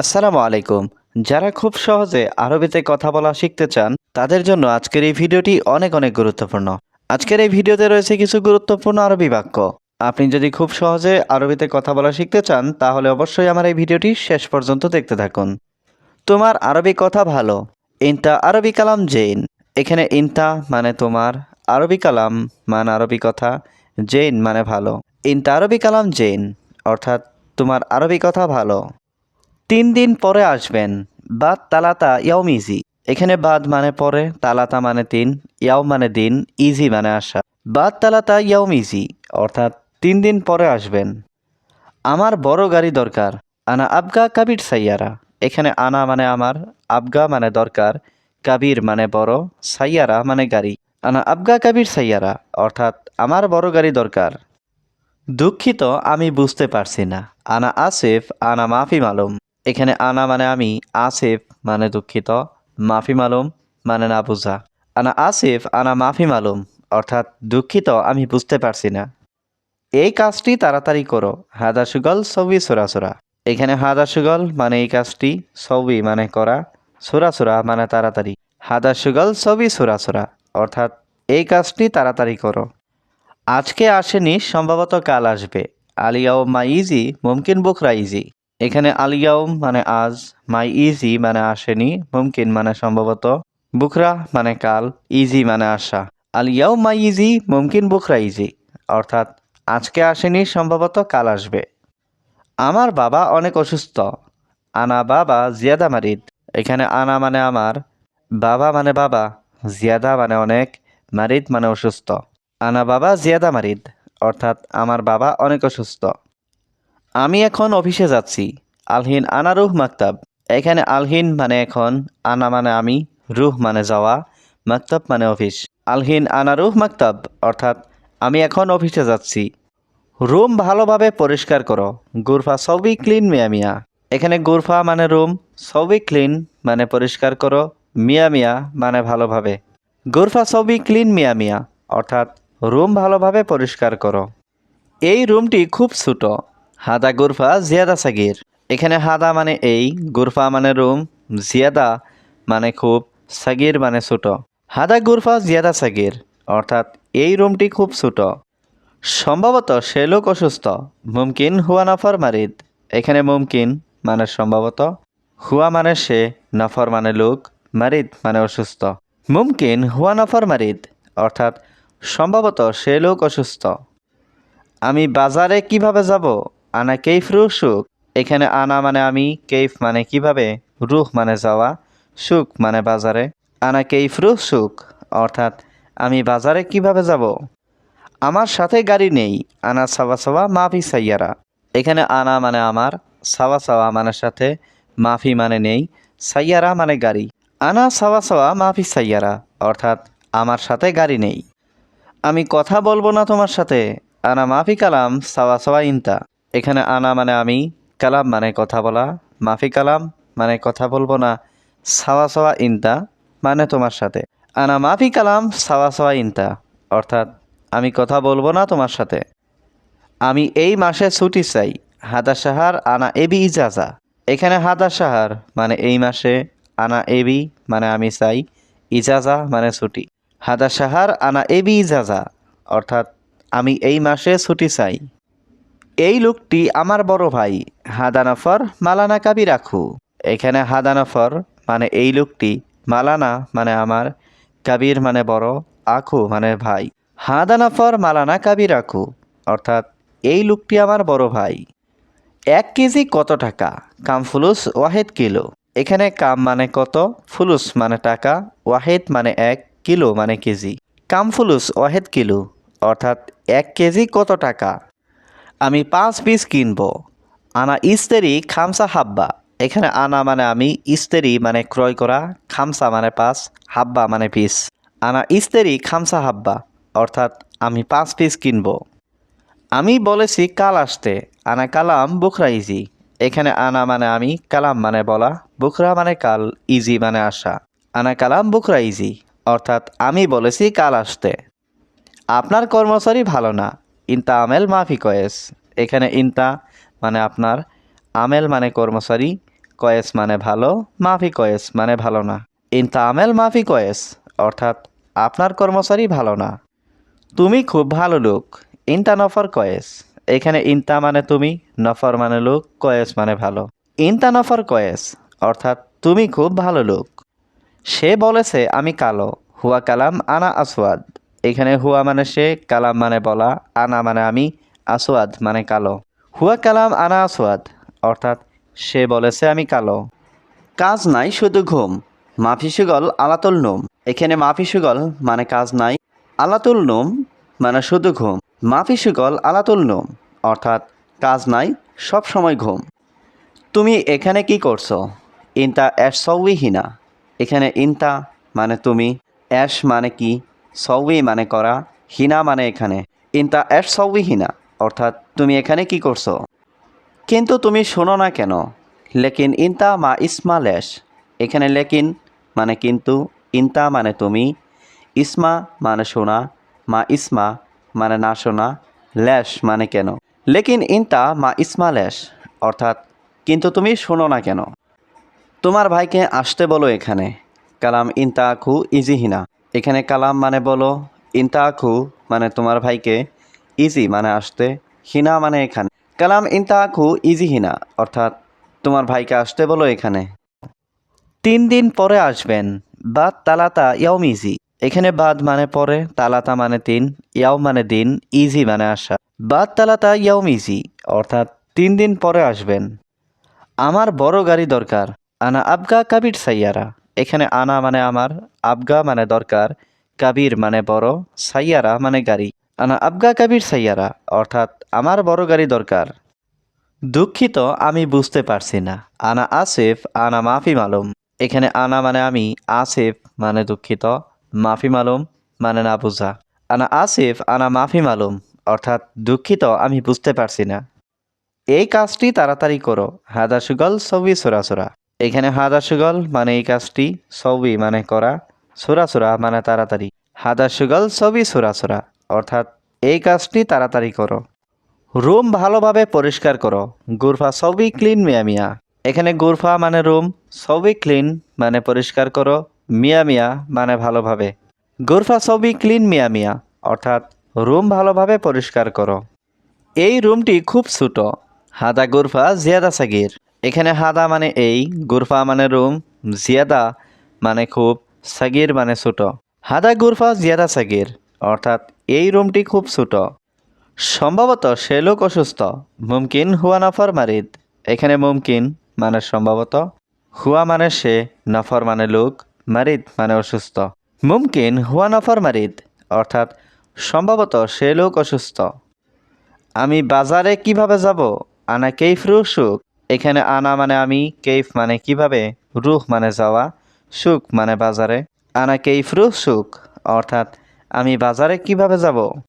আসসালামু আলাইকুম। যারা খুব সহজে আরবিতে কথা বলা শিখতে চান, তাদের জন্য আজকের এই ভিডিওটি অনেক অনেক গুরুত্বপূর্ণ। আজকের এই ভিডিওতে রয়েছে কিছু গুরুত্বপূর্ণ আরবি বাক্য। আপনি যদি খুব সহজে আরবিতে কথা বলা শিখতে চান, তাহলে অবশ্যই আমার এই ভিডিওটি শেষ পর্যন্ত দেখতে থাকুন। তোমার আরবি কথা ভালো। ইনতা আরবি কালাম জেইন। এখানে ইনতা মানে তোমার, আরবি কালাম মানে আরবি কথা, জেইন মানে ভালো। ইনতা আরবি কালাম জেইন, অর্থাৎ তোমার আরবি কথা ভালো। তিন দিন পরে আসবেন। বাদ তালাতা ইয়াউম ইজি। এখানে বাদ মানে পরে, তালাতা মানে তিন ইয়াও মানে দিন, ইজি মানে আসা। বাদ তালাতা ইয়াউম ইজি, অর্থাৎ তিন দিন পরে আসবেন। আমার বড় গাড়ি দরকার, আনা আবগা কাবির সাইয়ারা। এখানে আনা মানে আমার, আবগা মানে দরকার, কাবির মানে বড়, সাইয়ারা মানে গাড়ি। আনা আবগা কাবির সাইয়ারা, অর্থাৎ আমার বড় গাড়ি দরকার। দুঃখিত, আমি বুঝতে পারছি না। আনা আসিফ, আনা মাফি মালুম। এখানে আনা মানে আমি, আসিফ মানে দুঃখিত, মাফি মালুম মানে না বুঝা। আনা আসিফ, আনা মাফি মালুম, অর্থাৎ দুঃখিত, আমি বুঝতে পারছি না। এই কাজটি তাড়াতাড়ি করো, হাদা সুগল সবই সোরাসোরা এখানে হাদা সুগল মানে এই কাজটি সবই মানে করা সোরাসোরা মানে তাড়াতাড়ি। হাদা সুগল সবই সোরাসোরা অর্থাৎ এই কাজটি তাড়াতাড়ি করো। আজকে আসেনি, সম্ভবত কাল আসবে। আলিয়াও মা ইজি মুমকিন বুকরা ইজি। এখানে আলিয়াও মানে আজ, মাই ইজি মানে আসেনি, মুমকিন মানে সম্ভবত বুখরা মানে কাল, ইজি মানে আসা আলিয়াও মাই ইজি, মুমকিন বুখরা ইজি, অর্থাৎ আজকে আসেনি, সম্ভবত কাল আসবে। আমার বাবা অনেক অসুস্থ, আনা বাবা জিয়াদা মারিদ। এখানে আনা মানে আমার, বাবা মানে বাবা, জিয়াদা মানে অনেক, মারিদ মানে অসুস্থ। আনা বাবা জিয়াদা মারিদ, অর্থাৎ আমার বাবা অনেক অসুস্থ। আমি এখন অফিসে যাচ্ছি। আলহিন আনা রুহ মাকতাব। এখানে আলহিন মানে এখন, আনা মানে আমি, রুহ মানে যাওয়া, মাকতাব মানে অফিস। আলহিন আনা রুহ মাকতাব, অর্থাৎ আমি এখন অফিসে যাচ্ছি। রুম ভালোভাবে পরিষ্কার করো। গুরফা সবই ক্লিন, মিয়া মিয়া। এখানে গুরফা মানে রুম, সবই ক্লিন মানে পরিষ্কার করো। মিয়া মিয়া মানে ভালোভাবে। গুরফা সবই ক্লিন, মিয়া মিয়া, অর্থাৎ রুম ভালোভাবে পরিষ্কার করো। এই রুমটি খুব ছোট। হাদা গুরফা জিয়াদা সাগির। এখানে হাদা মানে এই, গুরফা মানে রুম, জিয়াদা মানে খুব, সাগির মানে ছোট। হাদা গুরফা জিয়াদা সাগির, অর্থাৎ এই রুমটি খুব ছোট। সম্ভবত সে লোক অসুস্থ, মুমকিন হুয়া নাফর মারিদ। এখানে মুমকিন মানে সম্ভবত, হুয়া মানে সে, নফর মানে লোক, মারিদ মানে অসুস্থ। মুমকিন হুয়া নফর মারিদ, অর্থাৎ সম্ভবত সে লোক অসুস্থ। আমি বাজারে কীভাবে যাব? আনা কেইফ রুহ সুখ? এখানে আনা মানে আমি, কেইফ মানে কীভাবে? রুহ মানে যাওয়া, সুখ মানে বাজারে। আনা কেইফ রুহ সুখ? অর্থাৎ, আমি বাজারে কীভাবে যাব? আমার সাথে গাড়ি নেই, আনা সাওয়া সাওয়া মাফি সাইয়ারা। এখানে আনা মানে আমার, সাওয়া সাওয়া মানে সাথে, মাফি মানে নেই, সাইয়ারা মানে গাড়ি। আনা সাওয়া সাওয়া মাফি সাইয়ারা, অর্থাৎ, আমার সাথে গাড়ি নেই। আমি কথা বলব না তোমার সাথে, আনা মাফি কালাম, সাওয়া সাওয়া ইনতা। এখানে আনা মানে আমি, কালাম মানে কথা বলা, মাফি কালাম মানে কথা বলব না, সাওয়া সাওয়া ইনতা মানে তোমার সাথে। আনা মাফি কালাম, সাওয়া সাওয়া ইনতা, অর্থাৎ আমি কথা বলব না তোমার সাথে। আমি এই মাসে ছুটি চাই, হাদা সাহার আনা এবি ইজাজা। এখানে হাদা সাহার মানে এই মাসে আনা এবি মানে আমি চাই, ইজাজা মানে ছুটি। হাদা সাহার আনা এবি ইজাজা, অর্থাৎ আমি এই মাসে ছুটি চাই। এই লোকটি আমার বড় ভাই, হাদানফর মালানা কাবি রাখু এখানে হাদানফর মানে এই লোকটি, মালানা মানে আমার, কাবির মানে বড়, আখু মানে ভাই। হাদানাফর মালানা কাবি রাখু অর্থাৎ এই লোকটি আমার বড় ভাই। এক কেজি কত টাকা? কাম ফুলুস ওয়াহেদ কিলো। এখানে কাম মানে কত? ফুলুস মানে টাকা, ওয়াহেদ মানে এক কিলো মানে কেজি। কাম ফুলুস ওয়াহেদ কিলো, অর্থাৎ এক কেজি কত টাকা? আমি পাঁচ পিস কিনবো। আনা ইস্তেরি, খামসা, হাব্বা। এখানে আনা মানে আমি ইস্তেরি মানে ক্রয় করা, খামসা মানে পাঁচ, হাব্বা মানে পিস। আনা ইস্তেরি, খামসা, হাব্বা, অর্থাৎ আমি পাঁচ পিস কিনবো। আমি বলেছি কাল আসতে, আনা কালাম, বুখরা ইজি। এখানে আনা মানে আমি, কালাম মানে বলা, বুখরা মানে কাল, ইজি মানে আসা। আনা কালাম, বুখরা ইজি, অর্থাৎ আমি বলেছি কাল আসতে। আপনার কর্মচারী ভালো না ইনতা আমেল মাফি কয়েস। এখানে ইনতা মানে আপনার, আমেল মানে কর্মচারী, কয়েস মানে ভালো, মাফি কয়েস মানে ভালো না। ইনতা আমেল মাফি কয়েস, অর্থাৎ আপনার কর্মচারী ভালো না। তুমি খুব ভালো লোক, ইনতা নফর কয়েস। এখানে ইনতা মানে তুমি, নফর মানে লোক, কয়েস মানে ভালো। ইনতা নফর কয়েস, অর্থাৎ তুমি খুব ভালো লোক। সে বলেছে, আমি কালো, হুয়া কালাম আনা আসওয়াদ। এখানে হুয়া মানে সে, কালাম মানে বলা, আনা মানে আমি, আসওয়াদ মানে কালো। হুয়া কালাম, আনা আসওয়াদ, অর্থাৎ সে বলেছে আমি কালো। কাজ নাই শুধু ঘুম মাফি সুগল আলাতুল নোম। এখানে মাফি সুগল মানে কাজ নাই, আলাতুল নোম মানে শুধু ঘুম মাফি সুগল আলাতুল নোম, অর্থাৎ কাজ নাই, সব সময় ঘুম। তুমি এখানে কি করছ? ইনতা অ্যাশ হিনা। এখানে ইনতা মানে তুমি অ্যাশ মানে কি? সউই মানে করা, হিনা মানে এখানে। ইনতা অ্যাশ সউই হিনা, অর্থাৎ তুমি এখানে কি করছ? কিন্তু তুমি শোনো না কেন, লেকিন ইনতা মা ইসমা লেশ। এখানে লেকিন মানে কিন্তু, ইনতা মানে তুমি, ইসমা মানে শোনা, মা ইসমা মানে না শোনা ল্যাশ মানে কেন? লেকিন ইনতা মা ইসমা ল্যাশ অর্থাৎ কিন্তু তুমি শোনো না কেন। তোমার ভাইকে আসতে বলো এখানে। কালাম ইনতা আখু ইজিহিনা এখানে কালাম মানে বলো ইনতা আখু মানে তোমার ভাইকে, ইজি মানে আসতে, হিনা মানে এখানে। কালাম ইনতা আখু ইজিহিনা অর্থাৎ তোমার ভাইকে আসতে বলো এখানে। তিন দিন পরে আসবেন, বাদ তালাতা ইয়াউম ইজি। এখানে বাদ মানে পরে, তালাতা মানে তিন ইয়াও মানে দিন, ইজি মানে আসা। বাদ তালাতা ইয়াউম ইজি, অর্থাৎ তিন দিন পরে আসবেন। আমার বড় গাড়ি দরকার, আনা আবগা কাবির সাইয়ারা। এখানে আনা মানে আমার, আবগা মানে দরকার, কাবির মানে বড়, সাইয়ারা মানে গাড়ি। আনা আবগা, কাবির, সাইয়ারা, অর্থাৎ আমার বড় গাড়ি দরকার। দুঃখিত, আমি বুঝতে পারছি না। আনা আসিফ, আনা মাফি মালুম। এখানে আনা মানে আমি, আসিফ মানে দুঃখিত, মাফি মালুম মানে না বুঝা। আনা আসিফ, আনা মাফি মালুম, অর্থাৎ দুঃখিত, আমি বুঝতে পারছি না। এই কাজটি তাড়াতাড়ি করো। হাদা সুগল সবই সোরা। এখানে হাদা সুগল মানে এই কাজটি সবই মানে করা সোরা মানে তাড়াতাড়ি। হাদা সুগল সবই সোরা, অর্থাৎ এই কাজটি তাড়াতাড়ি করো। রুম ভালোভাবে পরিষ্কার করো। গুরফা সবই ক্লিন মিয়া মিয়া। এখানে গুরফা মানে রুম, সবই ক্লিন মানে পরিষ্কার করো, মিয়া মিয়া মানে ভালোভাবে। গুরফা সবই ক্লিন মিয়া মিয়া, অর্থাৎ রুম ভালোভাবে পরিষ্কার করো। এই রুমটি খুব ছোট, হাদা গুরফা জিয়াদা সাগির। এখানে হাদা মানে এই, গুরফা মানে রুম, জিয়াদা মানে খুব, সাগির মানে ছোট। হাদা, গুরফা, জিয়াদা, সাগির, অর্থাৎ এই রুমটি খুব ছোট। সম্ভবত সে লোক অসুস্থ। মুমকিন হুয়া নফর মারিদ। এখানে মুমকিন মানে সম্ভবত। হুয়া মানে সে, নফর মানে লোক, মারিদ মানে অসুস্থ। মুমকিন হুয়া নফর মারিদ, অর্থাৎ সম্ভবত সে লোক অসুস্থ। আমি বাজারে কীভাবে যাব? আনা কেইফ রুহ সুখ? এখানে আনা মানে আমি, কেইফ মানে কীভাবে? রুহ মানে যাওয়া, সুখ মানে বাজারে। আনা কেইফ রুহ সুখ, অর্থাৎ আমি বাজারে কীভাবে যাব?